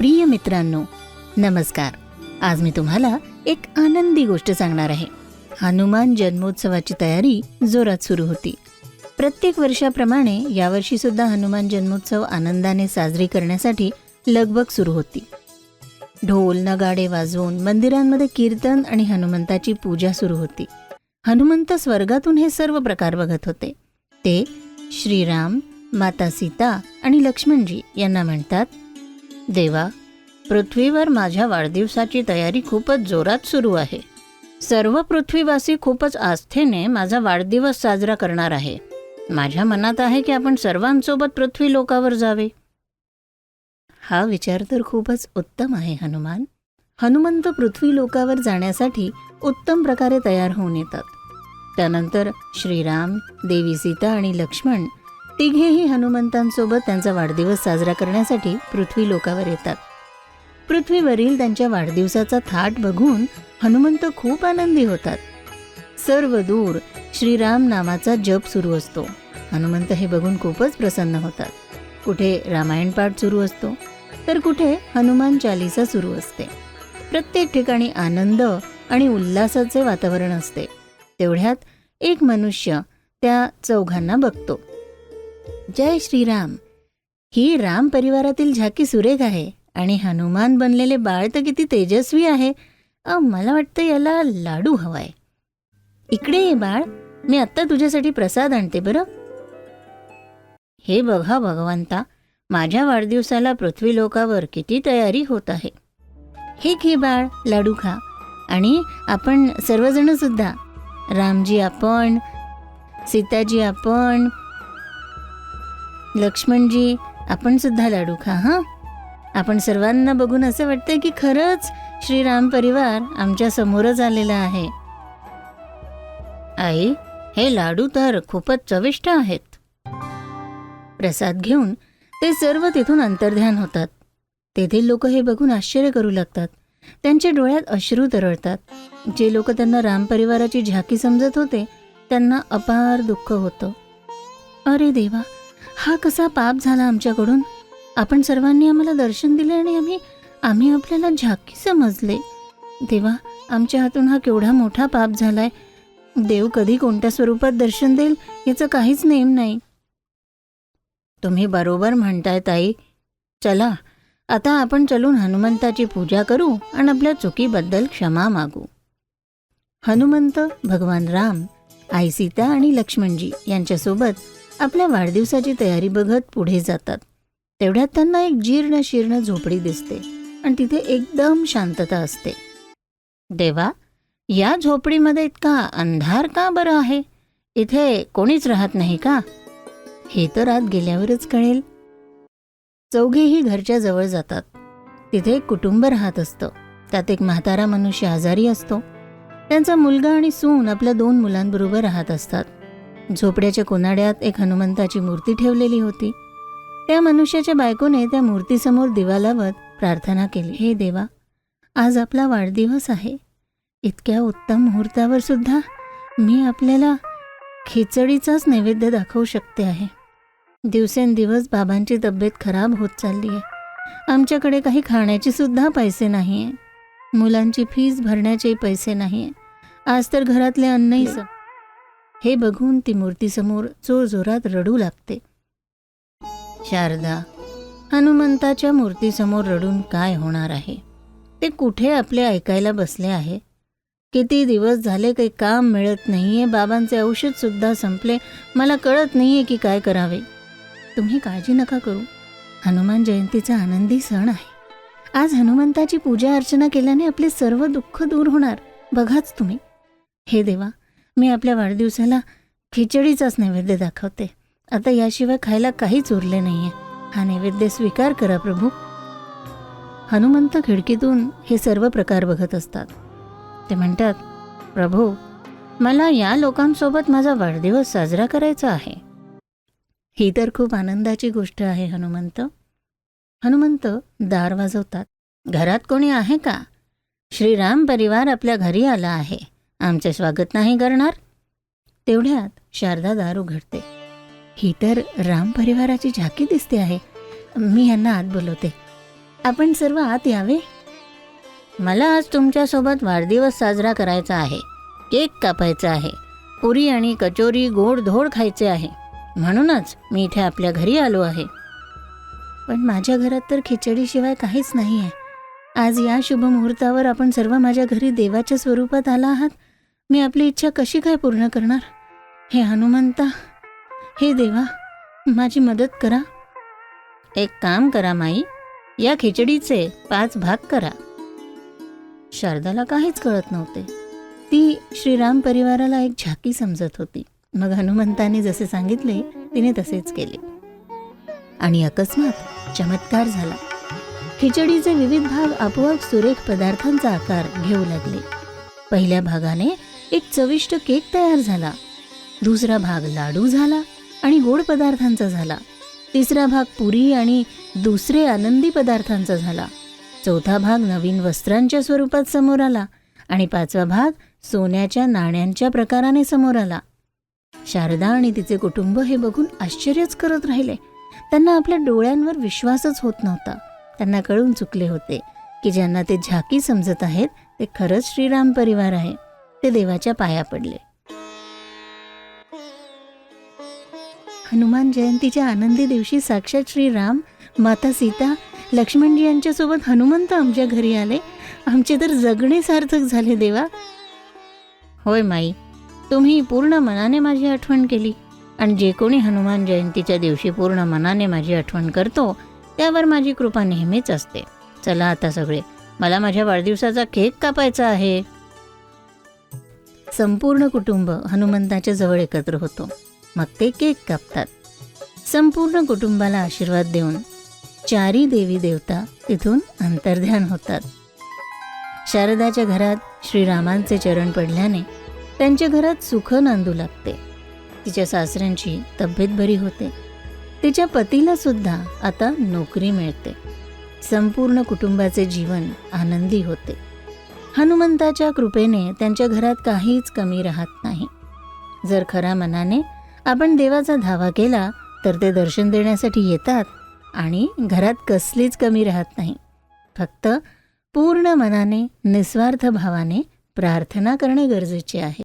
प्रिय मित्रांनो नमस्कार. आज मी तुम्हाला एक आनंदी गोष्ट सांगणार आहे. हनुमान जन्मोत्सवाची तयारी जोरात सुरू होती. प्रत्येक वर्षाप्रमाणे यावर्षी सुद्धा हनुमान जन्मोत्सव आनंदाने साजरी करण्यासाठी लगबग सुरू होती. ढोल नगाडे वाजवून मंदिरांमध्ये कीर्तन आणि हनुमंताची पूजा सुरू होती. हनुमंत स्वर्गातून हे सर्व प्रकार बघत होते. ते श्रीराम माता सीता आणि लक्ष्मणजी यांना म्हणतात देवा पृथ्वीवर माझ्या वाढदिवसाची तयारी खूपच जोरात सुरू आहे. सर्व पृथ्वीवासी खूपच आस्थेने माझा वाढदिवस साजरा करणार आहे. माझ्या मनात आहे की आपण सर्वांसोबत पृथ्वी लोकावर जावे. हा विचार तर खूपच उत्तम आहे हनुमान. हनुमंत पृथ्वी लोकावर जाण्यासाठी उत्तम प्रकारे तयार होऊन येतात. त्यानंतर श्रीराम देवी सीता आणि लक्ष्मण तिघेही हनुमंतांसोबत त्यांचा वाढदिवस साजरा करण्यासाठी पृथ्वी लोकावर येतात. पृथ्वीवरील त्यांच्या वाढदिवसाचा थाट बघून हनुमंत खूप आनंदी होतात. सर्व दूर श्रीराम नामाचा जप सुरू असतो. हनुमंत हे बघून खूपच प्रसन्न होतात. कुठे रामायण पाठ सुरू असतो तर कुठे हनुमान चालिसा सुरू असते. प्रत्येक ठिकाणी आनंद आणि उल्हासाचे वातावरण असते. तेवढ्यात एक मनुष्य त्या चौघांना बघतो. जय श्रीराम. ही राम परिवारातील झाकी सुरेख आहे आणि हनुमान बनलेले बाळ तर किती तेजस्वी आहे. अ, मला वाटतं याला लाडू हवाय. इकडे ये बाळ मी आत्ता तुझ्यासाठी प्रसाद आणते बरं? हे बघा भगवंता माझ्या वाढदिवसाला पृथ्वी लोकावर किती तयारी होत आहे. हे घे बाळ लाडू खा. आणि आपण सर्वजण सुद्धा रामजी आपण सीताजी आपण लक्ष्मणजी आपण सुद्धा लाडू खा हां? आपण सर्वांना बघून असं वाटतं की खरंच श्रीराम परिवार आमच्या समोरच आलेला आहे. आई हे लाडू तर खूपच चविष्ट आहेत. प्रसाद घेऊन ते सर्व तिथून अंतर्ध्यान होतात. तेथील लोक हे बघून आश्चर्य करू लागतात. त्यांच्या डोळ्यात अश्रू तरळतात. जे लोक त्यांना राम परिवाराची झाकी समजत होते त्यांना अपार दुःख होतं. अरे देवा हा कसा पाप झाला आमच्याकडून? आपण सर्वांनी आम्हाला दर्शन दिले आणि आम्ही आम्ही आपल्याला झाकी समजले. देवा आमच्या हातून हा केवढा मोठा पाप झालाय. देव कधी कोणत्या स्वरूपात दर्शन देईल याचं काहीच नेम नाही. तुम्ही बरोबर म्हणताय ताई. चला आता आपण चलून हनुमंताची पूजा करू आणि आपल्या चुकीबद्दल क्षमा मागू. हनुमंत भगवान राम आई सीता आणि लक्ष्मणजी यांच्यासोबत आपल्या वाढदिवसाची तयारी बघत पुढे जातात. तेवढ्यात त्यांना एक जीर्ण शीर्ण झोपडी दिसते आणि तिथे एकदम शांतता असते. देवा या झोपडीमध्ये इतका अंधार का बरं आहे? इथे कोणीच राहत नाही का? हे तर आत गेल्यावरच कळेल. चौघेही घरच्या जवळ जातात. तिथे एक कुटुंब राहत असतं. त्यात एक म्हातारा मनुष्य आजारी असतो. त्यांचा मुलगा आणि सून आपल्या दोन मुलांबरोबर राहत असतात. झोपड्याच्या कोनाड्यात एक हनुमंताची मूर्ती ठेवलेली होती. त्या मनुष्याच्या बायकोने त्या मूर्तीसमोर दिवा लावत प्रार्थना केली हे देवा आज आपला वाढदिवस आहे. इतक्या उत्तम मुहूर्तावर सुद्धा मी आपल्याला खिचडीचाच नैवेद्य दाखवू शकते आहे. दिवसेंदिवस बाबांची तब्येत खराब होत चालली आहे आमच्याकडे काही खाण्याची सुद्धा पैसे नाही आहे मुलांची फीज भरण्याचेही पैसे नाही आहे आज तर घरातले अन्नही स हे बघून ती मूर्तीसमोर जोरजोरात रडू लागते. शारदा हनुमंताच्या मूर्तीसमोर रडून काय होणार आहे? ते कुठे आपले ऐकायला बसले आहे? किती दिवस झाले काही काम मिळत नाहीये बाबांचे औषध सुद्धा संपले. मला कळत नाहीये की काय करावे. तुम्ही काळजी नका करू. हनुमान जयंतीचा आनंदी सण आहे. आज हनुमंताची पूजा अर्चना केल्याने आपले सर्व दुःख दूर होणार. बघाच तुम्ही. हे देवा मी आपल्या वाढदिवसाला खिचडीचाच नैवेद्य दाखवते. आता याशिवाय खायला काहीच उरले नाहीये. हा नैवेद्य स्वीकार करा प्रभू. हनुमंत खिडकीतून हे सर्व प्रकार बघत असतात. ते म्हणतात प्रभू मला या लोकांसोबत माझा वाढदिवस साजरा करायचा आहे. ही तर खूप आनंदाची गोष्ट आहे हनुमंत. हनुमंत दार वाजवतात. घरात कोणी आहे का? श्रीराम परिवार आपल्या घरी आला आहे. आमचे स्वागत नाही करणार. तेवढ्यात शारदा दार उघडते ही तर राम परिवाराची झाकी दिसते आहे. मी यांना आत बोलवते. आपण सर्व आत यावे? मला आज तुमच्यासोबत वाढदिवस साजरा करायचा आहे. केक कापायचा आहे. पुरी आणि कचोरी गोड धोड खायचे आहे. म्हणूनच मी इथे आपल्या घरी आलो आहे. पण माझ्या घरात तर खिचडीशिवाय काहीच नाही आहे आज या शुभ मुहूर्तावर आपण सर्व माझ्या घरी देवाच्या स्वरूपात आला आहात. मी आपली इच्छा कशी काय पूर्ण करणार? हे हनुमंता हे देवा माझी मदत करा. एक काम करा माई या खिचडीचे पाच भाग करा. शारदाला काहीच कळत नव्हते. ती श्रीराम परिवाराला एक झाकी समजत होती. मग हनुमंताने जसे सांगितले तिने तसेच केले. आणि अकस्मात चमत्कार झाला. खिचडीचे विविध भाग आपोआप सुरेख पदार्थांचा आकार घेऊ लागले. पहिल्या भागाने एक चविष्ट केक तयार झाला. दुसरा भाग लाडू झाला आणि गोड पदार्थांचा झाला. तिसरा भाग पुरी आणि दुसरे आनंदी पदार्थांचा झाला. चौथा भाग नवीन वस्त्रांच्या स्वरूपात समोर आला आणि पाचवा भाग सोन्याच्या नाण्यांच्या प्रकाराने समोर आला. शारदा आणि तिचे कुटुंब हे बघून आश्चर्यच करत राहिले. त्यांना आपल्या डोळ्यांवर विश्वासच होत नव्हता. त्यांना कळून चुकले होते की ज्यांना ते झाकी समजत आहेत ते खरंच श्रीराम परिवार आहे. ते देवाच्या पाया पडले. हनुमान जयंतीच्या आनंदी दिवशी साक्षात श्रीराम माता सीता लक्ष्मणजी यांच्यासोबत हनुमंत आमच्या घरी आले. आमचे तर जगणे सार्थक झाले देवा. होय माई तुम्ही पूर्ण मनाने माझी आठवण केली. आणि जे कोणी हनुमान जयंतीच्या दिवशी पूर्ण मनाने माझी आठवण करतो त्यावर माझी कृपा नेहमीच असते. चला आता सगळे मला माझ्या वाढदिवसाचा केक कापायचा आहे. संपूर्ण कुटुंब हनुमंताच्या जवळ एकत्र होतो. मग ते केक कापतात. संपूर्ण कुटुंबाला आशीर्वाद देऊन चारी देवी देवता तिथून अंतर्ध्यान होतात. शारदाच्या घरात श्रीरामांचे चरण पडल्याने त्यांच्या घरात सुख नांदू लागते. तिच्या सासऱ्यांची तब्येत बरी होते. तिच्या पतीला सुद्धा आता नोकरी मिळते. संपूर्ण कुटुंबाचे जीवन आनंदी होते. हनुमंताच्या कृपेने त्यांच्या घरात काहीच कमी राहत नाही. जर खरा मनाने आपण देवाचा धावा केला तर ते दर्शन देण्यासाठी येतात आणि घरात कसलीच कमी राहत नाही. फक्त पूर्ण मनाने निस्वार्थ भावाने प्रार्थना करणे गरजेचे आहे.